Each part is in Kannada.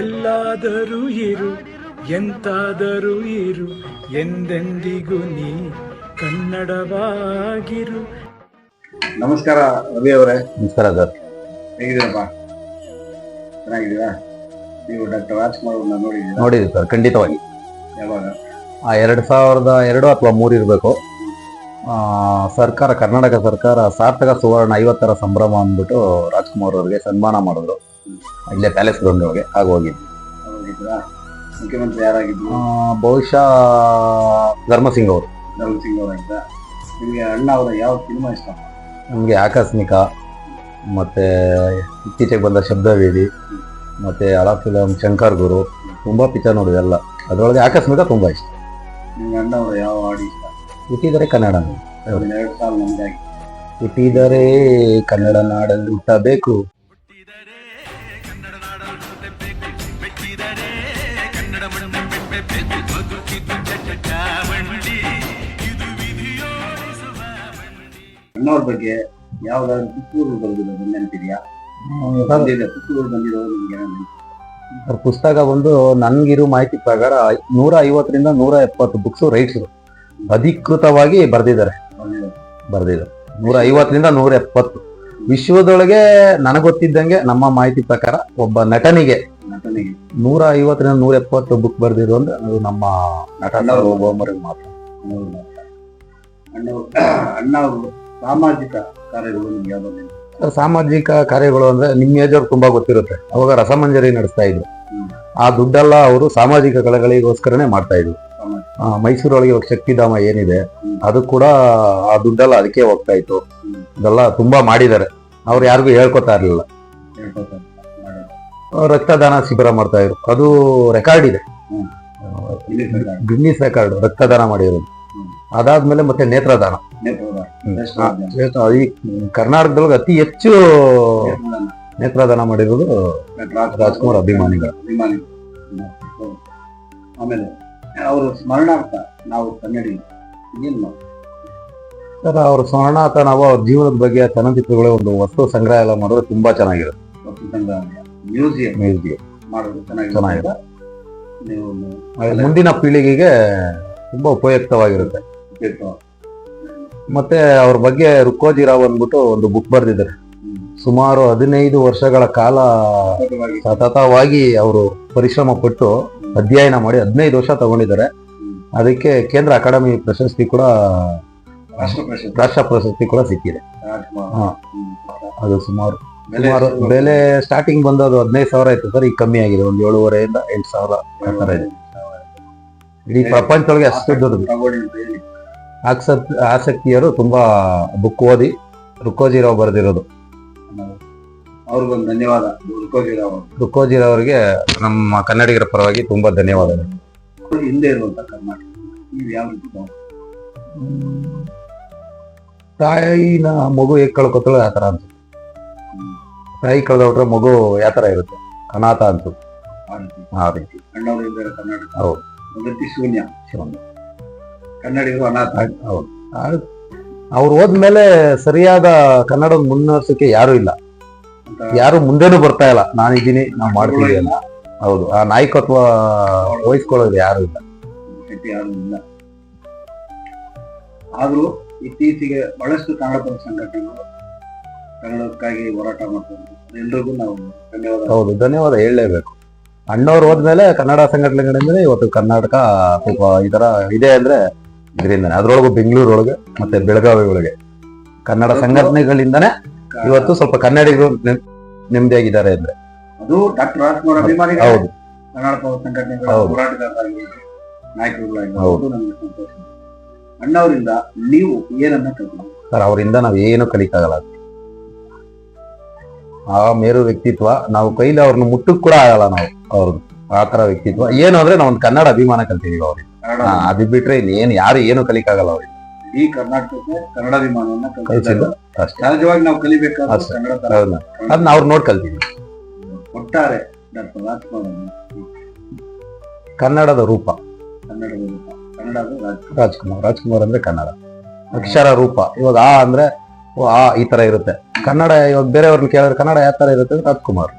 ಎಲ್ಲಾದರೂ ಇರು ಎಂತಾದರೂ ಇರು ಎಂದೆಂದಿಗೂ ನೀ ಕನ್ನಡವಾಗಿರು. ನಮಸ್ಕಾರ ರವಿ ಅವರೇ. ನಮಸ್ಕಾರ ಸರ್. ಹೇಗಿದ್ದೀರಪ್ಪ? ಚೆನ್ನಾಗಿದ್ದೀರಾ? ನೀವು ಡಾಕ್ಟರ್ ರಾಜ್ಕುಮಾರ್ ಅವ್ರನ್ನ ನೋಡಿದ್ದೀರಾ? ನೋಡಿದ್ವಿ ಸರ್ ಖಂಡಿತವಾಗಿ. ಯಾವಾಗ? ಆ ಎರಡು ಸಾವಿರದ ಎರಡು ಅಥವಾ ಮೂರು ಇರಬೇಕು. ಸರ್ಕಾರ ಕರ್ನಾಟಕ ಸರ್ಕಾರ ಸಾರ್ಥಕ ಸುವರ್ಣ ಐವತ್ತರ ಸಂಭ್ರಮ ಅಂದ್ಬಿಟ್ಟು ರಾಜ್ಕುಮಾರ್ ಅವರಿಗೆ ಸನ್ಮಾನ ಮಾಡಿದ್ರು. ಇಲ್ಲೇ ಪ್ಯಾಲೇಸ್ ಗ್ರೌಂಡ್ ಒಳಗೆ ಆಗ ಹೋಗಿದ್ವಿ ಮುಖ್ಯಮಂತ್ರಿ ಯಾರಾಗಿದ್ರು? ಬಹುಶಃ ಧರ್ಮಸಿಂಗ್ ಅವರು ಧರ್ಮಸಿಂಗ್ ಅವರಾಗಿದ್ದ ನಿಮಗೆ ಅಣ್ಣ ಅವರ ಯಾವ ಸಿನಿಮಾ ಇಷ್ಟ? ನಮಗೆ ಆಕಸ್ಮಿಕ ಮತ್ತೆ ಇತ್ತೀಚೆಗೆ ಬಂದ ಶಬ್ದವೇದಿ ಮತ್ತೆ ಹಳ ಫಿಲಂ ಶಂಕರ್ ಗುರು ತುಂಬಾ ಪಿಕ್ಚರ್ ನೋಡಿದೆ ಎಲ್ಲ. ಅದರೊಳಗೆ ಆಕಸ್ಮಿಕ ತುಂಬಾ ಇಷ್ಟ. ನಿಮ್ಗೆ ಅಣ್ಣ ಅವರ ಯಾವ ಹಾಡು ಇಷ್ಟ? ಹುಟ್ಟಿದರೆ ಕನ್ನಡ. ಎರಡು ಸಾಲ ಹುಟ್ಟಿದರೆ ಕನ್ನಡ ನಾಡಲ್ಲಿ ಹುಟ್ಟಬೇಕು. ಅಣ್ಣವ್ರ ಬಗ್ಗೆ ಯಾವ್ದಾದ್ರು ಪುತ್ತೂರು ಬರೆದಿರೋದು ನೆನಪಿದೆಯಾ? ಬಂದಿದೆ ಪುಸ್ತಕಗಳು ಬಂದಿರೋದು ನಿಮ್ಗೆ ನೆನ್ಪಿದ್ಯಾ? ಪುಸ್ತಕ ಬಂದು ನನ್ಗಿರೋ ಮಾಹಿತಿ ಪ್ರಕಾರ ನೂರ ಐವತ್ತರಿಂದ ನೂರ ಎಪ್ಪತ್ತು ಬುಕ್ಸ್ ರೈಟ್ಸ್ ಅಧಿಕೃತವಾಗಿ ಬರ್ದಿದ್ದಾರೆ. ಬರ್ದಿದ್ದಾರೆ. ನೂರ ಐವತ್ತರಿಂದ ನೂರ ಎಪ್ಪತ್ತು. ವಿಶ್ವದೊಳಗೆ ನನಗೊತ್ತಿದ್ದಂಗೆ ಗೊತ್ತಿದ್ದಂಗೆ ನಮ್ಮ ಮಾಹಿತಿ ಪ್ರಕಾರ ಒಬ್ಬ ನಟನಿಗೆ ನಟನಿಗೆ ನೂರ ಐವತ್ತರಿಂದ ನೂರ ಎಪ್ಪತ್ತು ಬುಕ್ ಬರ್ದಿರೋ ಅಂದ್ರೆ ಅದು ನಮ್ಮ ನಟ ಒಬ್ಬೊಬ್ಬರಿಗೆ ಮಾತ್ರ. ಅಣ್ಣ ಸಾಮಾಜಿಕ ಕಾರ್ಯಗಳು ನಿಮ್ಗೆ ಯಾವ್ದು ಸರ್, ಸಾಮಾಜಿಕ ಕಾರ್ಯಗಳು ಅಂದ್ರೆ ನಿಮ್ಮ ಏಜ್ ತುಂಬಾ ಗೊತ್ತಿರುತ್ತೆ. ಅವಾಗ ರಸಮಂಜರಿ ನಡೆಸ್ತಾ ಇದ್ರು. ಆ ದುಡ್ಡೆಲ್ಲ ಅವರು ಸಾಮಾಜಿಕ ಕಲೆಗಳಿಗೋಸ್ಕರನೇ ಮಾಡ್ತಾ ಇದ್ರು ಮೈಸೂರೊಳಗೆ ಇವಾಗ ಶಕ್ತಿಧಾಮ ಏನಿದೆ ಅದು ಕೂಡ ಆ ದುಡ್ಡೆಲ್ಲ ಅದಕ್ಕೆ ಹೋಗ್ತಾ ಇತ್ತು. ಇದೆಲ್ಲ ತುಂಬಾ ಮಾಡಿದ್ದಾರೆ. ಅವ್ರು ಯಾರಿಗೂ ಹೇಳ್ಕೊತಾ ಇರ್ಲಿಲ್ಲ. ರಕ್ತದಾನ ಶಿಬಿರ ಮಾಡ್ತಾ ಇದ್ರು ಅದು ರೆಕಾರ್ಡ್ ಇದೆ ಗಿನ್ನಿಸ್ ರೆಕಾರ್ಡ್ ರಕ್ತದಾನ ಮಾಡಿರೋದು. ಅದಾದ್ಮೇಲೆ ಮತ್ತೆ ನೇತ್ರದಾನ ಈ ಕರ್ನಾಟಕದೊಳಗೆ ಅತಿ ಹೆಚ್ಚು ನೇತ್ರದಾನ. ಮಾಡಿರೋದು ರಾಜ್ಕುಮಾರ್ ಅಭಿಮಾನಿಗಳು. ಆಮೇಲೆ ಅವರು ಸ್ಮರಣಾರ್ಥ ನಾವು ಕನ್ನಡಿ ಸರ್ ಅವ್ರ ಸ್ಮರಣಾರ್ಥ ನಾವು ಅವ್ರ ಜೀವನದ ಬಗ್ಗೆ ಚಲನಚಿತ್ರಗಳೇ ಒಂದು ವಸ್ತು ಸಂಗ್ರಹ ಎಲ್ಲ ಮಾಡಿದ್ರೆ ತುಂಬಾ ಚೆನ್ನಾಗಿರುತ್ತೆ ಮ್ಯೂಸಿಯಂ ಮ್ಯೂಸಿಯಂ ಮಾಡೋದು ಚೆನ್ನಾಗಿದೆ. ಚೆನ್ನಾಗಿದೆ. ನೀವು ಮುಂದಿನ ಪೀಳಿಗೆಗೆ ತುಂಬಾ ಉಪಯುಕ್ತವಾಗಿರುತ್ತೆ. ಉಪಯುಕ್ತ. ಮತ್ತೆ ಅವ್ರ ಬಗ್ಗೆ ರುಕ್ಕೋಜಿರಾವ್ ಅಂದ್ಬಿಟ್ಟು ಒಂದು ಬುಕ್ ಬರೆದಿದ್ದಾರೆ. ಹ್ಮ್. ಸುಮಾರು ಹದಿನೈದು ವರ್ಷಗಳ ಕಾಲ ಸತತವಾಗಿ. ಸತತವಾಗಿ ಅವರು ಪರಿಶ್ರಮ ಪಟ್ಟು ಅಧ್ಯಯನ ಮಾಡಿ ಹದಿನೈದು ವರ್ಷ ತಗೊಂಡಿದ್ದಾರೆ. ಅದಕ್ಕೆ ಕೇಂದ್ರ ಅಕಾಡೆಮಿ ಪ್ರಶಸ್ತಿ ಕೂಡ ರಾಷ್ಟ್ರ ಪ್ರಶಸ್ತಿ. ರಾಷ್ಟ್ರ ಪ್ರಶಸ್ತಿ ಕೂಡ ಸಿಕ್ಕಿದೆ. ರಾಜ್ಕುಮಾರ್ ಅದು ಸುಮಾರು ಸುಮಾರು ಬೆಲೆ ಸ್ಟಾರ್ಟಿಂಗ್ ಬಂದದು ಹದಿನೈದು ಸಾವಿರ ಆಯ್ತು ಸರ್ ಈಗ ಕಮ್ಮಿ ಆಗಿದೆ ಒಂದು ಏಳುವರೆಯಿಂದ ಎಂಟು ಸಾವಿರ ಆ ಥರ ಇದೆ. ಇಡೀ ಪ್ರಪಂಚದೊಳಗೆ ಅಷ್ಟು ದೊಡ್ಡದು. ಆಸಕ್ತಿ ಆಸಕ್ತಿಯರು ತುಂಬಾ ಬುಕ್ ಓದಿ ರುಕೋಜಿರಾವ್ ಬರೆದಿರೋದು. ಅವ್ರಿಗೊಂದು ಧನ್ಯವಾದ ರುಕೋಜಿರಾವ್ ರುಕೋಜಿರಾವ್ ಅವರಿಗೆ. ನಮ್ಮ ಕನ್ನಡಿಗರ ಪರವಾಗಿ ತುಂಬಾ ಧನ್ಯವಾದಗಳು. ಹಿಂದೆ ಇರುವಂತ ಕರ್ನಾಟಕ ನೀವು ಯಾವ ರೀತಿ ಭಾವ- ತಾಯಿನ ಮಗು ಹೇಗೆ ಕಳ್ಕೊತಾಳೆ ಆ ತರ ಹ್ಮ್. ತಾಯಿ ಕಳೆದವ್ರೆ ಮಗು ಯಾವ ತರ ಇರುತ್ತೆ? ಅನಾಥ ಅಂತ. ಆ ರೀತಿ ಹೌದು. ಶೂನ್ಯ. ಕನ್ನಡಿಗರು ಅನಾಥ. ಹೌದು. ಅವ್ರು ಹೋದ್ಮೇಲೆ ಸರಿಯಾದ ಕನ್ನಡ ಮುನ್ನಡೆಸೋಕೆ ಯಾರು ಇಲ್ಲ. ಯಾರು ಮುಂದೆನೂ ಬರ್ತಾ ಇಲ್ಲ. ನಾನಿದ್ದೀನಿ ನಾವು ಮಾಡ್ತೀವಿ ಅಲ್ಲ ಹೌದು. ಆ ನಾಯಕತ್ವ ವಹಿಸ್ಕೊಳ್ಳೋದು ಯಾರು ಇಲ್ಲ. ಯಾರು ಇಲ್ಲ. ಆದ್ರೂ ಇತ್ತೀಚೆಗೆ ಬಹಳಷ್ಟು ಕನ್ನಡ ಪರ ಸಂಘಟನೆಗಳು ಕನ್ನಡಕ್ಕಾಗಿ ಹೋರಾಟ ಮಾಡ್ತಾರೆ ಎಲ್ರಿಗೂ ನಾವು ಧನ್ಯವಾದ ಹೌದು ಧನ್ಯವಾದ ಹೇಳಲೇಬೇಕು. ಅಣ್ಣವ್ರು ಹೋದ್ಮೇಲೆ ಕನ್ನಡ ಸಂಘಟನೆಗಳಿಂದಲೇ ಇವತ್ತು ಕರ್ನಾಟಕ ಸ್ವಲ್ಪ ಈ ತರ ಇದೆ ಅಂದ್ರೆ ಇದರಿಂದನೇ. ಅದ್ರೊಳಗು ಬೆಂಗಳೂರೊಳಗೆ ಮತ್ತೆ ಬೆಳಗಾವಿ ಒಳಗೆ ಕನ್ನಡ ಸಂಘಟನೆಗಳಿಂದನೇ ಇವತ್ತು ಸ್ವಲ್ಪ ಕನ್ನಡಿಗರು ನೆಮ್- ನೆಮ್ಮದಿಯಾಗಿದ್ದಾರೆ ಅಂದ್ರೆ. ಅದು ಡಾಕ್ಟರ್ ರಾಜ್ಕುಮಾರ್ ಅಭಿಮಾನಿಗಳು ಹೌದು. ಕನ್ನಡ ಪರ ಸಂಘಟನೆಗಳ. ಹೋರಾಟಗಾರರಾಗಿ ನಾಯಕರುಗಳಾಗಿ ಹೌದು. ನಮಗೆ ಸಂತೋಷ. ಅಣ್ಣವರಿಂದ ನೀವು ಏನನ್ನ ಕಲಿತೀವಿ ಸರ್ ಅವರಿಂದ ನಾವು ಏನು ಕಲಿಕ್ಕಾಗಲ್ಲ. ಆ ಮೇರು ವ್ಯಕ್ತಿತ್ವ ನಾವು ಕೈಲಿ ಅವ್ರನ್ನ ಮುಟ್ಟಕ್ ಕೂಡ ಆಗಲ್ಲ ನಾವು ಅವ್ರದ್ದು. ಆ ತರ ವ್ಯಕ್ತಿತ್ವ. ಏನು ಅಂದ್ರೆ ನಾವು ಒಂದು ಕನ್ನಡ ಅಭಿಮಾನ ಕಲ್ತಿದೀವಿ ಅವ್ರಿಗೆ. ಕನ್ನಡ ಅದು ಬಿಟ್ರೆ ಇನ್ನೇನು ಯಾರು ಏನು ಕಲಿಕಾಗಲ್ಲ ಅವ್ರಿಗೆ. ಈ ಕರ್ನಾಟಕಕ್ಕೆ ಕಲಿಸಿದ್ದು ಅಷ್ಟೇ. ಸಹಜವಾಗಿ ನಾವು ಕಲಿಬೇಕಾದ. ಕನ್ನಡ? ಅದನ್ನ ಅವ್ರು ನೋಡಿ ಕಲ್ತೀವಿ ಒಟ್ಟಾರೆ ಡಾಕ್ಟರ್ ರಾಜ್ಕುಮಾರ್ ಕನ್ನಡದ ರೂಪ. ಕನ್ನಡದ ರೂಪ. ಕನ್ನಡದ ರಾಜ್ಕುಮಾರ್. ರಾಜ್ಕುಮಾರ್ ಅಂದ್ರೆ ಕನ್ನಡ. ಅಕ್ಷರ ರೂಪ. ಇವಾಗ ಆ ಅಂದ್ರೆ ಆ ಈ ತರ ಇರುತ್ತೆ. ಕನ್ನಡ ಇವಾಗ ಬೇರೆಯವ್ರನ್ನ ಕೇಳಿದ್ರೆ ಕನ್ನಡ ಯಾವ ತರ ಇರುತ್ತೆ ಅಂದ್ರೆ ರಾಜ್ಕುಮಾರ್.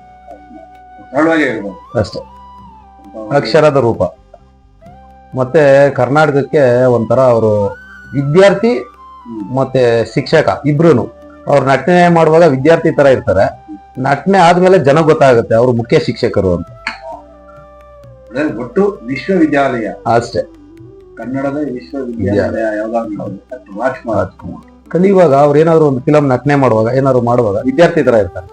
ಅಷ್ಟೇ. ಅಕ್ಷರದ ರೂಪ. ಮತ್ತೆ ಕರ್ನಾಟಕಕ್ಕೆ ಒಂಥರ ಅವರು ವಿದ್ಯಾರ್ಥಿ ಮತ್ತೆ ಶಿಕ್ಷಕ ಇಬ್ರು ಅವ್ರು ನಟನೆ ಮಾಡುವಾಗ ವಿದ್ಯಾರ್ಥಿ ತರ ಇರ್ತಾರೆ. ನಟನೆ ಆದ್ಮೇಲೆ ಜನ ಗೊತ್ತಾಗುತ್ತೆ ಅವರು ಮುಖ್ಯ ಶಿಕ್ಷಕರು ಅಂತ. ಒಟ್ಟು ವಿಶ್ವವಿದ್ಯಾಲಯ. ಅಷ್ಟೇ. ಕನ್ನಡದ ವಿಶ್ವವಿದ್ಯಾಲಯ ಯಾವ್ದಾದ್ರು ರಾಜ್ಕುಮಾರ್. ರಾಜ್ಕುಮಾರ್. ಕಲಿಯುವಾಗ ಅವ್ರು ಏನಾದ್ರು ಒಂದು ಫಿಲಂ ನಟನೆ ಮಾಡುವಾಗ ಏನಾದ್ರು ಮಾಡುವಾಗ ವಿದ್ಯಾರ್ಥಿ ತರ ಇರ್ತಾರೆ.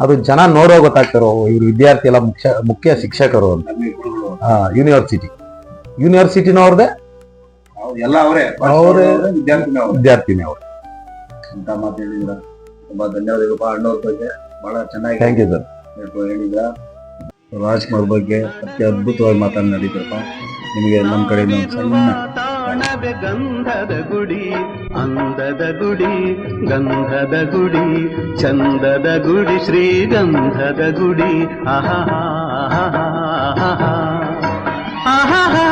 ಅದು ಜನ ನೋಡೋ ಗೊತ್ತಾಗ್ತಾರೋ ಇವ್ರು ವಿದ್ಯಾರ್ಥಿ ಎಲ್ಲ ಮುಖ್ಯ ಮುಖ್ಯ ಶಿಕ್ಷಕರು ಅಂತ. ಯೂನಿವರ್ಸಿಟಿ ಯೂನಿವರ್ಸಿಟಿನವ್ರದೇ ಎಲ್ಲ ಅವರೇ. ಅವರೇ. ವಿದ್ಯಾರ್ಥಿನೇ ಅವರು. ಅಂತ ತುಂಬಾ ಅಣ್ಣವ್ರ ಬಗ್ಗೆ ಬಹಳ ಚೆನ್ನಾಗಿ ಥ್ಯಾಂಕ್ ಯು ಸರ್ ಹೇಳಿದ್ರ. ರಾಜ್ಕುಮಾರ್ ಬಗ್ಗೆ ಅತಿ ಅದ್ಭುತವಾಗಿ ಮಾತನಾಡಿದ್ರಪ್ಪ. ನಿಮಗೆ ನಮ್ಮ ಕಡೆಯಿಂದ ಒಂದು ಸಣ್ಣ ತಾಣವೆ ಗಂಧದ ಗುಡಿ ಅಂದದ ಗುಡಿ ಗಂಧದ ಗುಡಿ ಚಂದದ ಗುಡಿ ಶ್ರೀಗಂಧದ ಗುಡಿ. ಆಹಾ ಆಹಾ